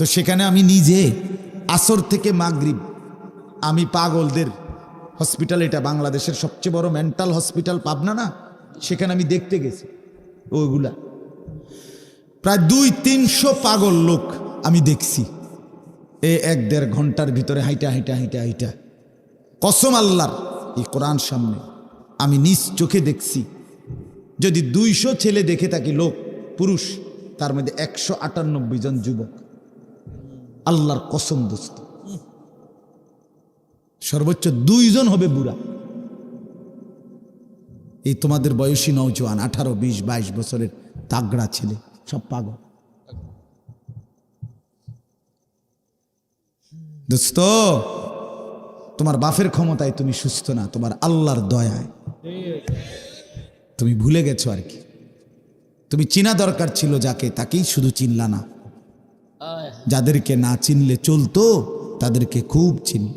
তো সেখানে আমি নিজে আসর থেকে মাগরিব, আমি পাগলদের হসপিটাল, এটা বাংলাদেশের সবচেয়ে বড় মেন্টাল হসপিটাল পাবনা না? সেখানে আমি দেখতে গেছি ওইগুলা। প্রায় দুই তিনশো পাগল লোক আমি দেখছি। এ এক দেড় ঘণ্টার ভিতরে হাইটা হাইটা হাইটা হাইটা। কসম আল্লাহর এই কোরআন সামনে আমি নিজ চোখে দেখছি। যদি দুইশো ছেলে দেখে থাকি লোক, পুরুষ, তার মধ্যে একশো আটানব্বই জন যুবক। আল্লাহর কসম দোস্ত সর্বোচ্চ দুইজন হবে বুড়া। এই তোমাদের বয়সী নৌজওয়ান আঠারো, বিশ, বাইশ বছরের তাগড়া ছেলে, সব পাগল। দোস্ত, তোমার বাপের ক্ষমতায় তুমি সুস্থ না, তোমার আল্লাহর দয়ায়। তুমি ভুলে গেছো আর কি। তুমি চিনা দরকার ছিল যাকে, তাকেই শুধু চিনলা না। যাদেরকে না চিনলে চলতো, তাদেরকে খুব চিনল।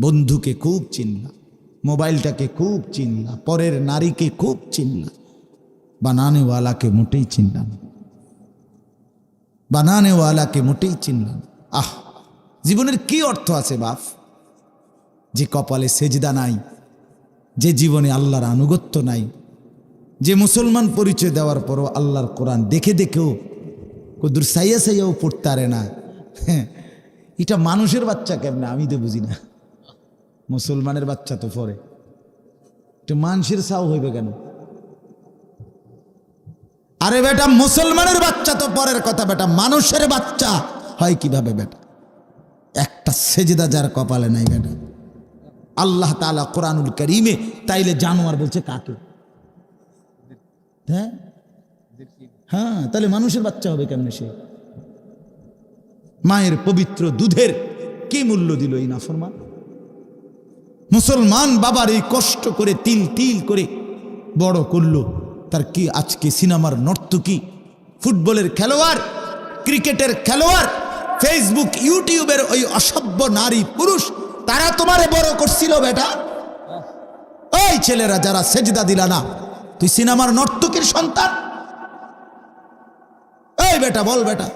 বন্ধুকে খুব চিনলা, মোবাইলটাকে খুব চিনলা, পরের নারীকে খুব চিনলা। বানানেওয়ালাকে মোটেই চিনলাম বানানেওয়ালাকে মোটেই চিনলাম আহ, জীবনের কি অর্থ আছে বাপ? যে কপালে সেজদা নাই, যে জীবনে আল্লাহর আনুগত্য নাই, যে মুসলমান পরিচয় দেওয়ার পরও আল্লাহর কোরআন দেখে দেখেও কদুর সাইয়া সাইয়াও পড়তে পারে না। হ্যাঁ এটা মানুষের বাচ্চা কেমনে? আমি তো বুঝি না। মুসলমানের বাচ্চা তো পরে এটা মানুষের সাও হইবে কেন? আরে বেটা, মুসলমানের বাচ্চা তো পরের কথা বেটা, মানুষের বাচ্চা হয় কীভাবে বেটা? একটা সেজদা যার কপালে নাই বেটা। আল্লাহ তালা কোরআনুল করিমে তাইলে জানোয়ার বলছে কাকে? হ্যাঁ? হ্যাঁ তাহলে মানুষের বাচ্চা হবে কেমনে সে? মায়ের পবিত্র দুধের কি মূল্য দিল এই নাফরমান? মুসলমান বাবার এই কষ্ট করে তিল তিল করে বড় করল, তার কি আজকে সিনেমার নর্তকী, ফুটবলের খেলোয়াড়, ক্রিকেটের খেলোয়াড়, ফেসবুক, ইউটিউবের ওই অসভ্য নারী পুরুষ, তারা তোমারে বড় করছিল বেটা? ওই ছেলেরা যারা সেজদা দিলা না, তুই সিনেমার নর্তকীর সন্তান? এই বেটা, বল বেটা।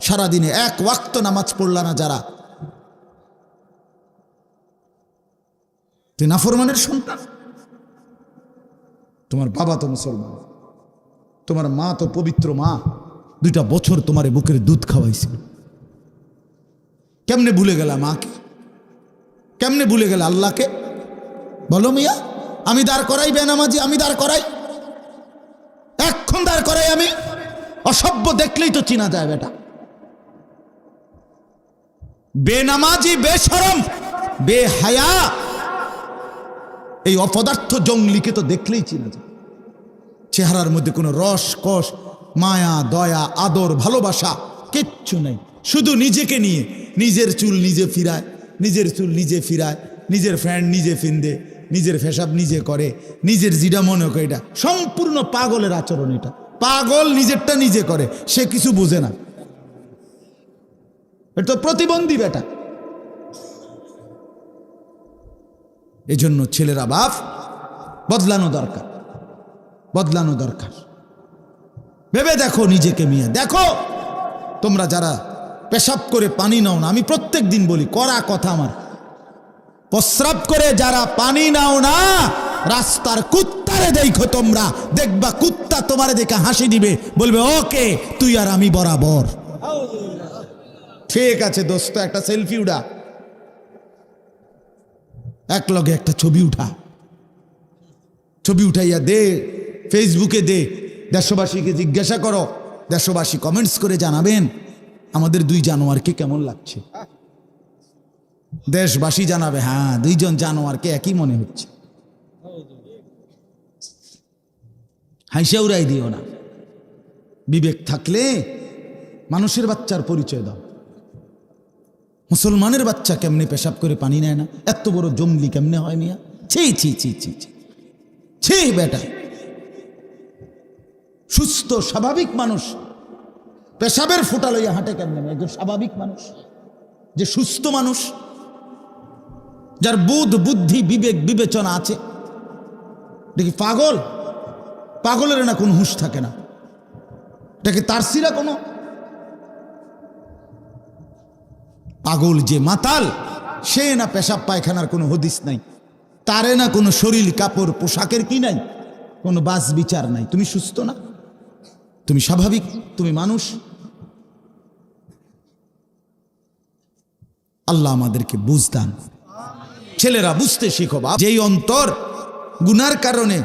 সারাদিনে এক ওয়াক্ত নামাজ পড়লা না যারা? তুই নাফরমানের সন্তান? তোমার বাবা তো মুসলমান। তোমার মা তো পবিত্র মা। দুইটা বছর তোমার বুকের দুধ খাওয়াইছিল কেমনে ভুলে গেলা মাকে? কেমনে ভুলে গেলে আল্লাহকে? বলো মিয়া, আমি দাঁড় করাই বেনামাজি, আমি দাঁড় করাই। এক্ষণ দাঁড় করাই আমি। অসভ্য দেখলেই তো চিনা যায় বেটা। বেনামাজি বেসরম বেহায়া, এই অপদার্থ জঙ্গলিকে তো দেখলেই চিনা যায়। চেহারার মধ্যে কোনো রস, কষ, মায়া, দয়া, আদর, ভালোবাসা কিচ্ছু নেই। শুধু নিজেকে নিয়ে, নিজের চুল নিজে ফিরায়, নিজের চুল নিজে ফিরায়, নিজের ফ্যান্ড নিজে ফিন্দে, নিজের ফেসাব নিজে করে, নিজের জিডা মনে করে এটা। সম্পূর্ণ পাগলের আচরণ এটা। পাগল নিজেরটা নিজে করে, সে কিছু বোঝে না। এটা তো প্রতিবন্ধী বেটা। এজন্য ছেলেরা বাপ, বদলানো দরকার বদলানো দরকার। ভেবে দেখো নিজেকে মিয়া, দেখো তোমরা যারা পেশাব করে পানি নাও না, আমি প্রত্যেক দিন বলি করা কথা আমার। প্রস্রাব করে যারা পানি নাও না, রাস্তার কুত্তারে দেখো তোমরা। দেখবা কুত্তা তোমারে দেখে হাসি দিবে, বলবে, ওকে, তুই আর আমি বরাবর। ঠিক আছে দোস্ত, একটা সেলফি উঠা। এক লগে একটা ছবি উঠা। ছবি উঠাইয়া দে, ফেসবুকে দে, দেশবাসীকে জিজ্ঞাসা করো, দেশবাসী কমেন্টস করে জানাবেন। আমাদের দুই জানোয়ারকে কেমন লাগছে? দেশবাসী জানাবে হ্যাঁ দুইজন জানোয়ারকে একই মনে হচ্ছে? হাইসা উড়াই দিও না। বিবেক থাকলে মানুষের বাচ্চার পরিচয় দাও। মুসলমানের বাচ্চা কেমনে পেশাব করে পানি নেয় না? এত বড় জঙ্গলি কেমনে হয় মিয়া? ছি ছি ছি ছি ছি। ছি, বেটা। সুস্থ, স্বাভাবিক মানুষ। পেশাবের ফুটা লইয়া হাঁটে কেমনে একজন স্বাভাবিক মানুষ। যে সুস্থ মানুষ যার বুধ, বুদ্ধি, বিবেক, বিবেচনা আছে। দেখি পাগল? পাগলের না কোনো হুঁশ থাকে না। কি তারসিরা কোনো? পাগল যে মাতাল, সে না পেশাব পায়খানার কোনো হদিস নাই। তারে না কোনো শরীর, কাপড়, পোশাকের কি নাই? কোনো বাস বিচার নাই। তুমি সুস্থ না? তুমি স্বাভাবিক? তুমি মানুষ? আল্লাহ আমাদেরকে বুঝদান ছেলেরা বুঝতে শিখো বা যেই অন্তর গুনার কারণে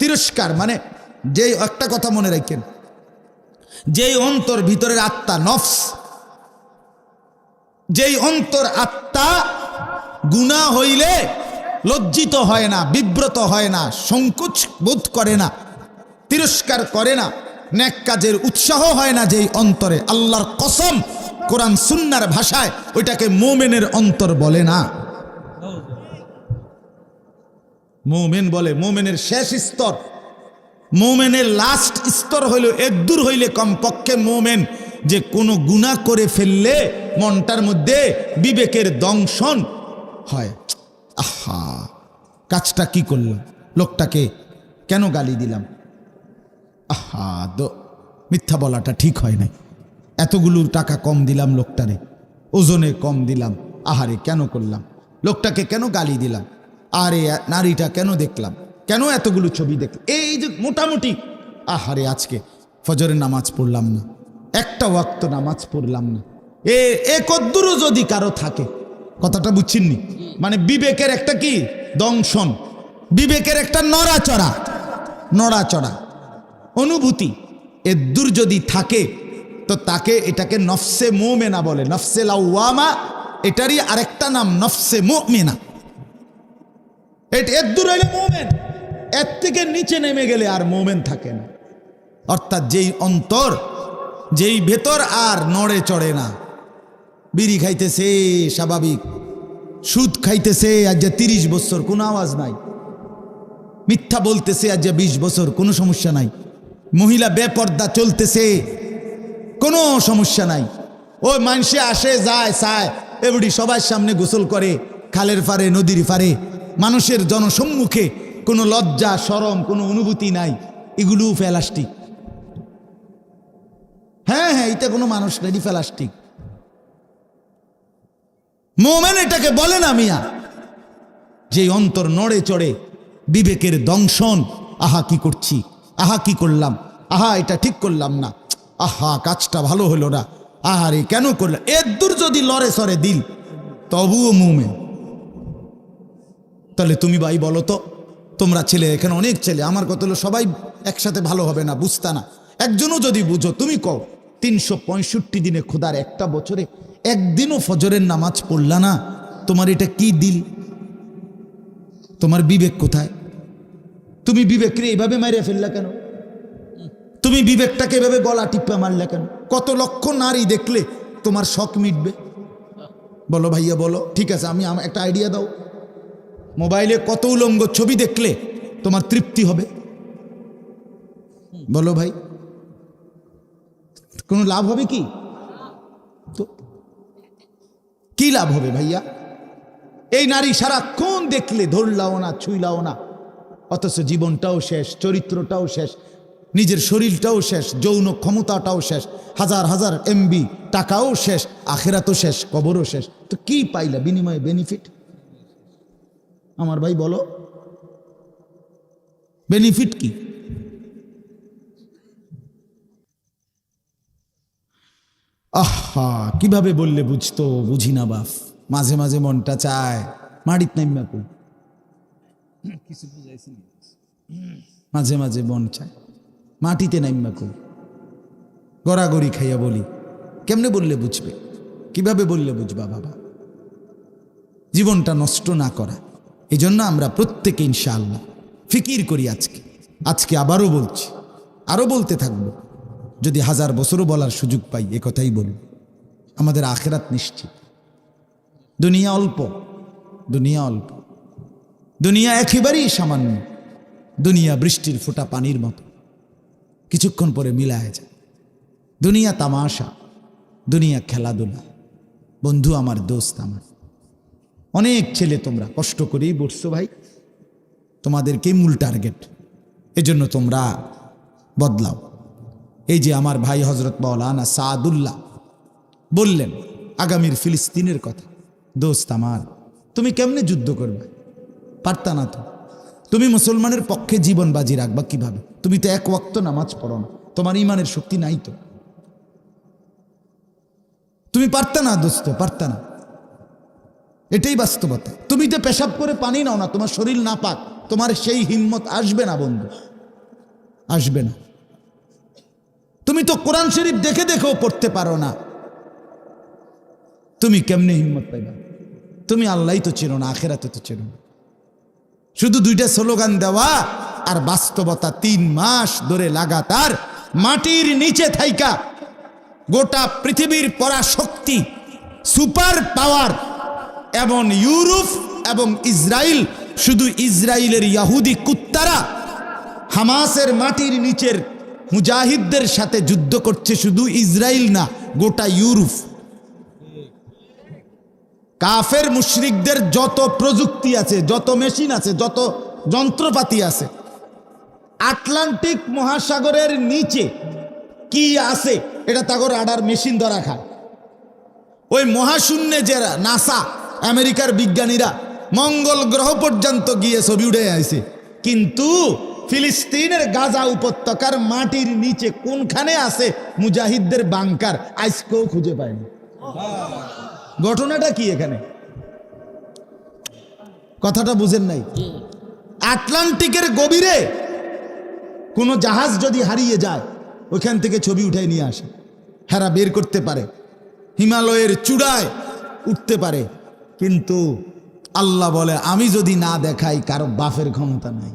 তিরস্কার মানে যেই একটা কথা মনে রাখেন, যেই অন্তর ভিতরের আত্মা, নফস, যেই অন্তর আত্মা গুণা হইলে লজ্জিত হয় না, বিব্রত হয় না, সংকোচ বোধ করে না, তিরস্কার করে না, ন্যাক কাজের উৎসাহ হয় না যেই অন্তরে। আল্লাহর কসম কোরআন সুন্নার ভাষায় ওইটাকে মোমেনের অন্তর বলে না। মোমেন বলে, মোমেনের শেষ স্তর, মোমেনের লাস্ট স্তর হইল একদূর হইলে কমপক্ষে মোমেন যে কোনো গুণা করে ফেললে মনটার মধ্যে বিবেকের দংশন হয়। আহা, কাজটা কি করলাম? লোকটাকে কেন গালি দিলাম? আহা, দো, মিথ্যা বলাটা ঠিক হয় নাই। এতগুলো টাকা কম দিলাম লোকটারে, ওজনে কম দিলাম। আহারে, কেন করলাম? লোকটাকে কেন গালি দিলাম? আরে নারীটা কেন দেখলাম? কেন এতগুলো ছবি দেখলাম? এই যে মোটামুটি, আহারে আজকে ফজরের নামাজ পড়লাম না, একটা ওয়াক্ত নামাজ পড়লাম না। এ এ কদ্দুরও যদি কারও থাকে, কথাটা বুঝছেননি? মানে বিবেকের একটা কি? দংশন। বিবেকের একটা নড়াচড়া নড়াচড়া। অনুভূতি। এদ্দুর যদি থাকে, তো তাকে এটাকে নফসে মোমেনা বলে। নফসে লাউয়ামা, এটারই আরেকটা নাম, নফসে মোমেনা। এদ্দুর হইলে মোমেন। এর থেকে নিচে নেমে গেলে আর মোমেন থাকে না। অর্থাৎ যেই অন্তর, যেই ভেতর আর নড়ে চড়ে না। বিড়ি খাইতেছে, স্বাভাবিক। সুদ খাইতেছে, আজ যে তিরিশ বছর, কোনো আওয়াজ নাই। মিথ্যা বলতেছে, আজ যে বিশ বছর, কোনো সমস্যা নাই। মহিলা বেপর্দা চলতেছে, কোনো সমস্যা নাই। ওই মানুষে আসে, যায়, চায় এবডি সবার সামনে গোসল করে, খালের ফারে, নদীর ফারে। মানুষের জনসম্মুখে কোনো লজ্জা সরম কোনো অনুভূতি নাই। এগুলো ফেলাস্টিক হ্যাঁ হ্যাঁ এটা কোনো মানুষ নেই ফেলাস্টিক মোমেন এটাকে বলে না মিয়া। যে অন্তর নড়ে চড়ে বিবেকের দংশন। আহা, কি করছি? আহা, কি করলাম? আহা, এটা ঠিক করলাম না। আহা, কাজটা ভালো হলো না। আহারে কেন করলাম এর দূর যদি লড়ে সরে দিল, তবুও মুমে তাহলে তুমি ভাই বলো তো, তোমরা ছেলে, এখানে অনেক ছেলে, আমার কথা হলো সবাই একসাথে ভালো হবে না, বুঝতা না। একজনও যদি বুঝো, তুমি কও, তিনশো পঁয়ষট্টি দিনে খোদার একটা বছরে একদিনও ফজরের নামাজ পড়লা না? তোমার এটা কি দিল? তোমার বিবেক কোথায়? তুমি বিবেকরে এইভাবে মারিয়ে ফেললা কেন? তুমি বিবেকটাকে এভাবে গলা টিপা মারলে কেন? কত লক্ষ নারী দেখলে তোমার শখ মিটবে? বলো ভাইয়া, বলো। ঠিক আছে, আমি একটা আইডিয়া দাও। মোবাইলে কত উলঙ্গ ছবি দেখলে তোমার তৃপ্তি হবে? বলো ভাই। কোনো লাভ হবে কি? তো কি লাভ হবে ভাইয়া? এই নারী সারাক্ষণ দেখলে ধরলাও না, ছুইলাও না। অথচ জীবনটাও শেষ, চরিত্রটাও শেষ, নিজের শরীরটাও শেষ, যৌন ক্ষমতাটাও শেষ, হাজার হাজার এমবি টাকাও শেষ, আখেরাতও শেষ, কবরও শেষ। তো কি পাইলা বিনিময়ে বেনিফিট আমার ভাই বলো বেনিফিট কি? আহা, কীভাবে বললে বুঝতো, বুঝি না বাপ। মাঝে মাঝে মনটা চায় মাড়িত নাইমা কই মাঝে মাঝে মন চায়, মাটিতে নাইমা কই গড়াগড়ি খাইয়া বলি, কেমনে বললে বুঝবে? কীভাবে বললে বুঝবা বাবা? জীবনটা নষ্ট না করা। এই জন্য আমরা প্রত্যেকে ইনশাআল্লাহ ফিকির করি আজকে। আজকে আবারও বলছি, আরও বলতে থাকব, যদি হাজার বছরও বলার সুযোগ পাই, এ কথাই বলি আমাদের আখেরাত নিশ্চিত। দুনিয়া অল্প দুনিয়া অল্প। দুনিয়া একেবারেই সামান্য, দুনিয়া বৃষ্টির ফোঁটা পানির মতো। কিছুক্ষণ পরে মিলায় যায়। দুনিয়া তামাশা, দুনিয়া খেলাধুলা। বন্ধু আমার, দোস্ত আমার। অনেক ছেলে তোমরা, কষ্ট করেই বসছো ভাই। তোমাদেরকেই মূল টার্গেট এজন্য তোমরা বদলাও। এই যে আমার ভাই হজরত মৌলানা সাদুল্লাহ বললেন আগামীর ফিলিস্তিনের কথা, দোস্ত আমার, তুমি কেমনে যুদ্ধ করবে? পারতা না তো। তুমি মুসলমানের পক্ষে জীবন বাজি রাখবা কীভাবে? তুমি তো এক ওয়াক্ত নামাজ পড়ো না, তোমার ইমানের শক্তি নাই তো। তুমি পারতা না দোস্ত, পারতা না। এটাই বাস্তবতা। তুমি তো পেশাব করে পানি নাও না, তোমার শরীর না পাক, তোমার সেই হিম্মত আসবে না বন্ধু। আসবে না। তুমি তো কোরআন শরীফ দেখে দেখেও পড়তে পারো না। তুমি কেমনে হিম্মত পাইবা? তুমি আল্লাহ তো চেনো না, আখেরাতে তো চেনো না। শুধু দুইটা স্লোগান দেওয়া আর বাস্তবতা তিন মাস ধরে লাগাতার মাটির নিচে থাইকা গোটা পৃথিবীর পরাশক্তি, সুপার পাওয়ার এবং ইউরোপ এবং ইসরায়েল শুধু ইসরায়েলের ইয়াহুদি কুত্তারা হামাসের মাটির নিচের মুজাহিদদের সাথে যুদ্ধ করছে, শুধু ইসরায়েল না, গোটা ইউরোপ। কাফের মুশরিকদের যত প্রযুক্তি আছে, যত মেশিন আছে, যত যন্ত্রপাতি আছে, আটলান্টিক মহাসাগরের নিচে কি আছে, এটা তাগর আডার মেশিন ধরা খায়। ওই মহাশূন্যে যে নাসা আমেরিকার বিজ্ঞানীরা মঙ্গল গ্রহ পর্যন্ত গিয়ে ছবি উঠে আইছে। কিন্তু ফিলিস্তিনের গাজা উপত্যকার মাটির নিচে কোনখানে আছে মুজাহিদদের বাংকার? আজকেও খুঁজে পায়নি ঘটনাটা কি এখানে? কথাটা বুঝেন নাই। আটলান্টিকের গভীরে কোনো জাহাজ যদি হারিয়ে যায়, ওইখান থেকে ছবি উঠাই নিয়ে আসে। হেরা বের করতে পারে। হিমালয়ের চূড়ায় উঠতে পারে। কিন্তু আল্লাহ বলে, আমি যদি না দেখাই, কারও বাফের ক্ষমতা নাই।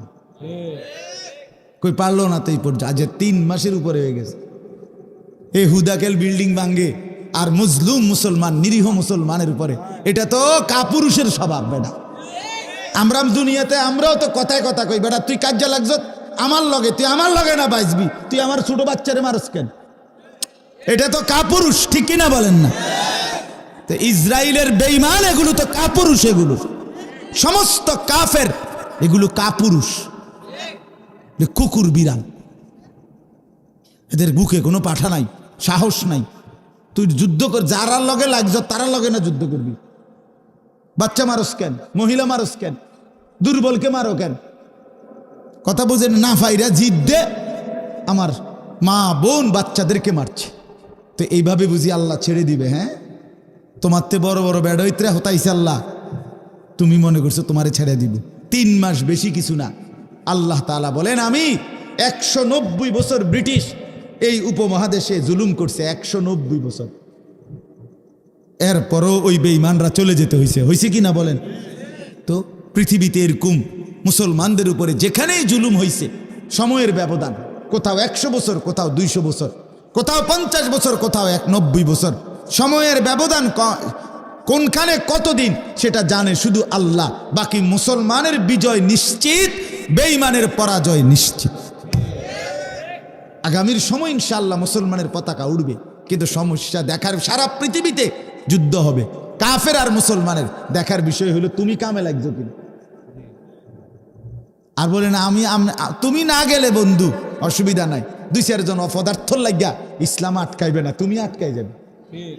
কই, পারল না তো এই পর্যন্ত। আজ তিন মাসের উপরে হয়ে গেছে। এই হুদাকেল বিল্ডিং ভাঙ্গে, আর মুসলুম মুসলমান, নিরীহ মুসলমানের উপরে। এটা তো কাপুরুষের স্বভাব, বেটা। আমরা দুনিয়াতে, আমরাও তো কথায় কথা কই, বেটা, তুই কাজে লাগছ আমার লগে, তুই আমার লগে না বাঁচবি? তুই আমার ছোট বাচ্চারে মারস কেন? এটা তো কাপুরুষ, ঠিক কিনা বলেন না? ইসরায়েলের বেইমান এগুলো তো কাপুরুষ এগুলো। সমস্ত কাফের এগুলো কাপুরুষ। কুকুর বিড়াল। এদের বুকে কোনো পাঠা নাই, সাহস নাই। তুই যুদ্ধ কর, যারা লগে লাগছ তারা লগে না যুদ্ধ করবি। বাচ্চা মারস কেন? মহিলা মারস কেন? দুর্বলকে মারো কেন? কথা বুঝেন না ফাইরা জিদ দে আমার মা বোন বাচ্চাদেরকে মারছে। তো এইভাবে বুঝি আল্লাহ ছেড়ে দিবে হ্যাঁ? তোমার তে বড় বড় বেড়ইত্রে হতাইছে আল্লাহ। তুমি মনে করছ তোমারে ছেড়ে দিব। তিন মাস বেশি কিছু না। আল্লাহ তাআলা বলেন, আমি একশো নব্বই বছর ব্রিটিশ। এই উপমহাদেশে জুলুম করছে একশো নব্বই বছর। এরপরও ওই বেঈমানরা চলে যেতে হয়েছে হয়েছে কি না বলেন? তো পৃথিবীতে এরকম মুসলমানদের উপরে যেখানেই জুলুম হয়েছে সময়ের ব্যবধান, কোথাও একশো বছর, কোথাও দুইশো বছর, কোথাও পঞ্চাশ বছর, কোথাও এক নব্বই বছর। সময়ের ব্যবধান কোনখানে কতদিন সেটা জানে শুধু আল্লাহ। বাকি মুসলমানের বিজয় নিশ্চিত, বেঈমানের পরাজয় নিশ্চিত। আগামীর সময় ইনশাল্লাহ মুসলমানের পতাকা উড়বে, কিন্তু সমস্যা দেখার সারা পৃথিবীতে যুদ্ধ হবে। কাফের আর মুসলমানের, দেখার বিষয় হলো তুমি কামে লাগছো কিনা। আর বলে না, আমি তুমি না গেলে বন্ধু, অসুবিধা নাই। দুই চারজন অপদার্থ লাগিয়া ইসলাম আটকাইবে না, তুমি আটকাই যাবে। Yeah.